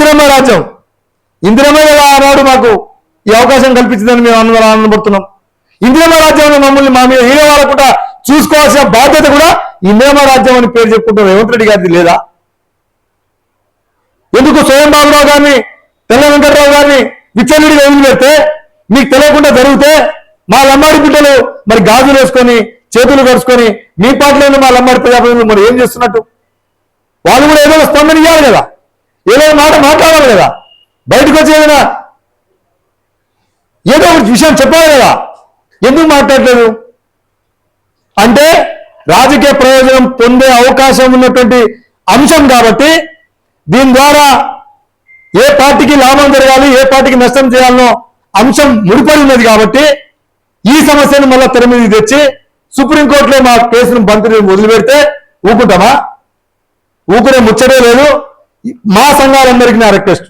ఇందిరమ్మ రాజ్యం. ఇందిరమ్మ కదా ఆనాడు మాకు ఈ అవకాశం కల్పించిందని మేము అందరం ఆనందపడుతున్నాం. ఇందిరమ్మ రాజ్యంలో మమ్మల్ని మా మీద హీరో వాళ్ళకుండా చూసుకోవాల్సిన బాధ్యత కూడా ఇందిరమ్మ రాజ్యం అని పేరు చెప్పుకుంటాం రేవంత్ రెడ్డి గారిది లేదా? ఎందుకు స్వయం బాబురావు గారిని తెల్ల వెంకటరావు గారిని విచ్చలుడిగా వదిలిపెడితే మీకు తెలియకుండా జరిగితే మా లంబాడి బిడ్డలు మరి గాజులు వేసుకొని చేతులు కడుచుకొని మీ పాటలోనే మా లంబాడి ప్రజాప్రతినిధులు మరి ఏం చేస్తున్నట్టు? వాళ్ళు కూడా ఏదో స్పందన ఇవ్వాలి కదా. ఏదో మాట మాట్లాడాలి కదా. బయటకు వచ్చి ఏదైనా ఏదో ఒక విషయం చెప్పాలి కదా. ఎందుకు మాట్లాడలేదు? అంటే రాజకీయ ప్రయోజనం పొందే అవకాశం ఉన్నటువంటి అంశం కాబట్టి దీని ద్వారా ఏ పార్టీకి లాభం జరగాలి ఏ పార్టీకి నష్టం చేయాలనో అంశం ముడిపడి ఉన్నది కాబట్టి ఈ సమస్యను మళ్ళా తెర మీదకి తెచ్చి సుప్రీంకోర్టులో మా కేసును బంతిని వదిలిపెడితే ఊకుంటామా? ఊకునే ముచ్చటే లేదు. మా సంఘాలందరికీ నా రిక్వెస్ట్